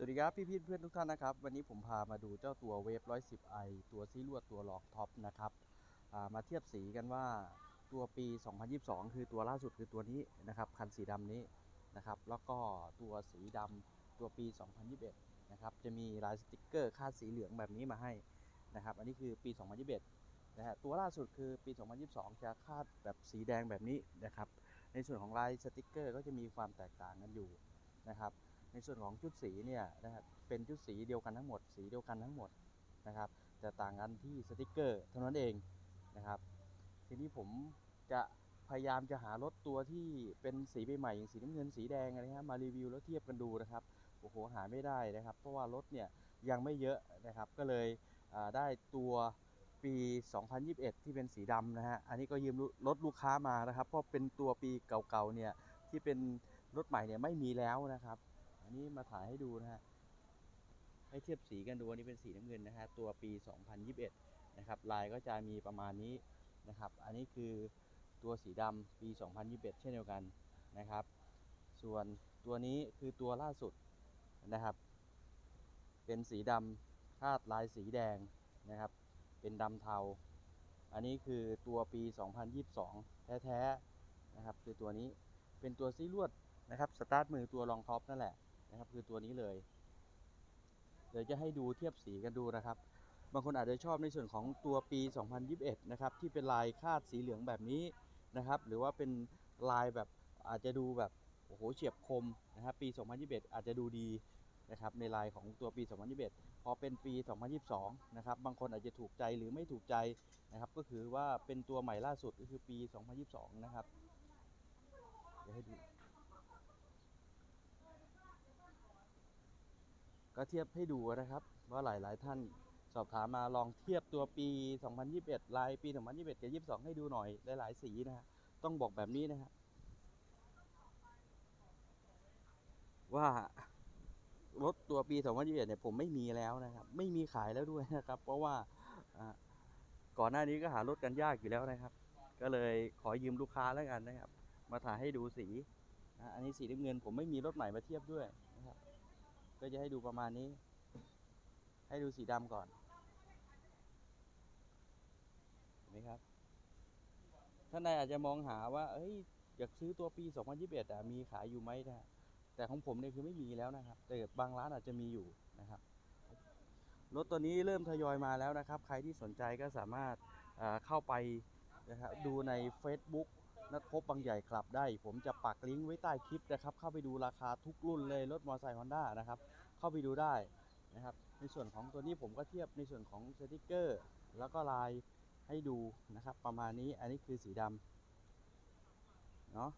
สวัสดีครับพี่พี่เพื่อนทุกท่านนะครับ วันนี้ผมพามาดูเจ้าตัวเวฟ 110 i ตัวซีลวดตัวหลอกท็อปนะครับามาเทียบสีกันว่าตัวปี 2022 คือตัวล่าสุดคือตัวนี้นะครับคันสีดำนี้นะครับ แล้วก็ตัวสีดำตัวปี 2021 นะครับ จะมีลายสติกเกอร์คาดสีเหลืองแบบนี้มาให้นะครับ อันนี้คือปี 2021 นะฮะตัวล่าสุดคือปี 2022 จะคาดแบบสีแดงแบบนี้นะครับ ในส่วนของลายสติกเกอร์ก็จะมีความแตกต่างกันอยู่นะครับ ในส่วนของชุดสีเนี่ยนะครับเป็นชุดสีเดียวกันทั้งหมด สีเดียวกันทั้งหมดนะครับแต่ต่างกันที่สติกเกอร์เท่านั้นเองนะครับ ทีนี้ผมจะพยายามจะหารถตัวที่เป็นสีใหม่ๆอย่างสีน้ำเงินสีแดงอะไรเงี้ยมารีวิวแล้วเทียบกันดูนะครับโอ้โหหาไม่ได้นะครับ เพราะว่ารถเนี่ยยังไม่เยอะนะครับ ก็เลยได้ตัวปี 2021 ที่เป็นสีดำนะฮะ อันนี้ก็ยืมรถลูกค้ามานะครับ เพราะเป็นตัวปีเก่าๆ เนี่ยที่เป็นรถใหม่เนี่ยไม่มีแล้วนะครับ อันนี้มาถ่ายให้ดูนะฮะให้เทียบสีกันดูอันนี้เป็นสีน้ำเงินนะฮะตัวปี 2021 นะครับลายก็จะมีประมาณนี้นะครับ อันนี้คือตัวสีดำปี 2021 เช่นเดียวกันนะครับ ส่วนตัวนี้คือตัวล่าสุดนะครับ เป็นสีดำคาดลายสีแดงนะครับ เป็นดำเทา อันนี้คือตัวปี 2022 แท้ๆนะครับคือตัวนี้เป็นตัวซีลวดนะครับสตาร์ทมือตัวรองท็อปนั่นแหละ นะครับ คือตัวนี้เลยเดี๋ยวจะให้ดูเทียบสีกันดูนะครับ บางคนอาจจะชอบในส่วนของตัวปี 2021 นะครับ ที่เป็นลายคาดสีเหลืองแบบนี้นะครับ หรือว่าเป็นลายแบบอาจจะดูแบบโอ้โหเฉียบคมนะครับ ปี 2021 อาจจะดูดีนะครับในลายของตัวปี 2021 พอเป็นปี 2022 นะครับ บางคนอาจจะถูกใจหรือไม่ถูกใจนะครับ ก็คือว่าเป็นตัวใหม่ล่าสุดก็คือปี 2022 นะครับ เดี๋ยวให้ดู ก็เทียบให้ดูนะครับว่าหลายๆ ท่านสอบถามมาลองเทียบตัวปี 2021 ลายปี 2021 กับ 22 ให้ดูหน่อยหลายๆ สีนะฮะต้องบอกแบบนี้นะฮะว่ารถตัวปี 2021 เนี่ยผมไม่มีแล้วนะครับ ไม่มีขายแล้วด้วยนะครับ เพราะว่าก่อนหน้านี้ก็หารถกันยากอยู่แล้วนะครับ ก็เลยขอยืมลูกค้าแล้วกันนะครับ มาถ่ายให้ดูสี อันนี้สีน้ำเงินผมไม่มีรถใหม่มาเทียบด้วย ก็จะให้ดูประมาณนี้ ให้ดูสีดำก่อน เห็นไหมครับ ท่านใดอาจจะมองหาว่าเอ้ย อยากซื้อตัวปี 2021อะมีขายอยู่ไหมนะแต่ของผมเนี่ยคือไม่มีแล้วนะครับ แต่บางร้านอาจจะมีอยู่นะครับ รถตัวนี้เริ่มทยอยมาแล้วนะครับ ใครที่สนใจก็สามารถเอ่อเข้าไปนะครับดูใน Facebook นัดพบบางใหญ่คลับได้ ผมจะปักลิงก์ไว้ใต้คลิปนะครับ เข้าไปดูราคาทุกรุ่นเลยรถมอเตอร์ไซค์ฮอนด้านะครับ เข้าไปดูได้นะครับ ในส่วนของตัวนี้ผมก็เทียบในส่วนของสติกเกอร์ แล้วก็ลายให้ดูนะครับ ประมาณนี้อันนี้คือสีดำเนาะ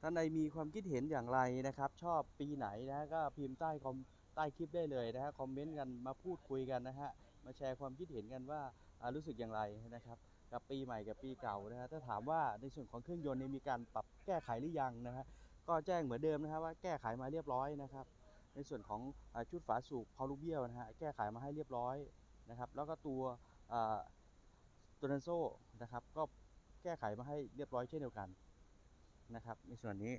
ท่านใดมีความคิดเห็นอย่างไรนะครับ ชอบปีไหนนะก็พิมพ์ใต้คอมใต้คลิปได้เลยนะฮะคอมเมนต์กันมาพูดคุยกันนะฮะมาแชร์ความคิดเห็นกันว่ารู้สึกอย่างไรนะครับ กับปีใหม่กับปีเก่านะฮะถ้าถามว่าในส่วนของเครื่องยนต์นี่ยมีการปรับแก้ไขหรือยังนะฮะก็แจ้งเหมือนเดิมนะครับว่าแก้ไขมาเรียบร้อยนะครับ ในส่วนของอชุดฝาสูบพาวลูเบียวนะฮะแก้ไขมาให้เรียบร้อยนะครับ แล้วก็ตัวตัวนันโซ่นะครับก็แก้ไขมาให้เรียบร้อยเช่นเดียวกันนะครับ ในส่วนนี้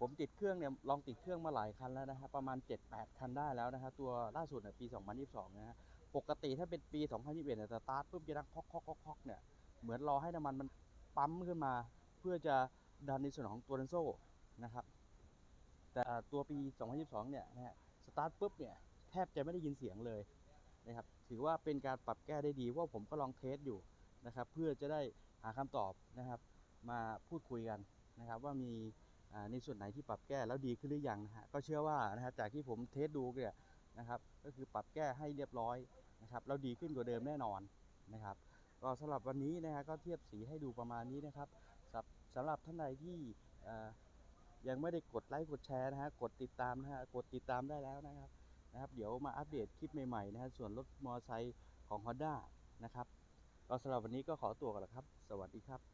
ผมติดเครื่องเนี่ยลองติดเครื่องมาหลายคันแล้วนะฮะประมาณ 7-8 คันได้แล้วนะฮะตัวล่าสุดเนี่ยปี 2022 นะฮะ ปกติถ้าเป็นปี 2021เนี่ยสตาร์ทปุ๊บจะดังคอกคอกคอกเนี่ยเหมือนรอให้น้ำมันมันปั๊มขึ้นมา เพื่อจะดันในส่วนของตัวนันโซ่นะครับ แต่ตัวปี 2022 เนี่ยนะฮะสตาร์ทปุ๊บเนี่ยแทบจะไม่ได้ยินเสียงเลยนะครับถือว่าเป็นการปรับแก้ได้ดีเพราผมก็ลองเทสอยู่นะครับ เพื่อจะได้หาคำตอบนะครับ มาพูดคุยกันนะครับ ว่ามีในส่วนไหนที่ปรับแก้แล้วดีขึ้นหรือยังนะฮะก็เชื่อว่านะฮะจากที่ผมเทสดูเนี่ย นะครับ ก็คือปรับแก้ให้เรียบร้อยนะครับแล้วดีขึ้นกว่าเดิมแน่นอนนะครับ ก็สำหรับวันนี้นะฮะก็เทียบสีให้ดูประมาณนี้นะครับสำหรับท่านใดที่ยังไม่ได้กดไลค์กดแชร์นะฮะกดติดตามนะฮะกดติดตามได้แล้วนะครับนะครับ เดี๋ยวมาอัปเดตคลิปใหม่ๆนะฮะส่วนรถมอเตอร์ไซค์ของ Honda นะครับก็สำหรับวันนี้ก็ขอตัวก่อนละครับ สวัสดีครับ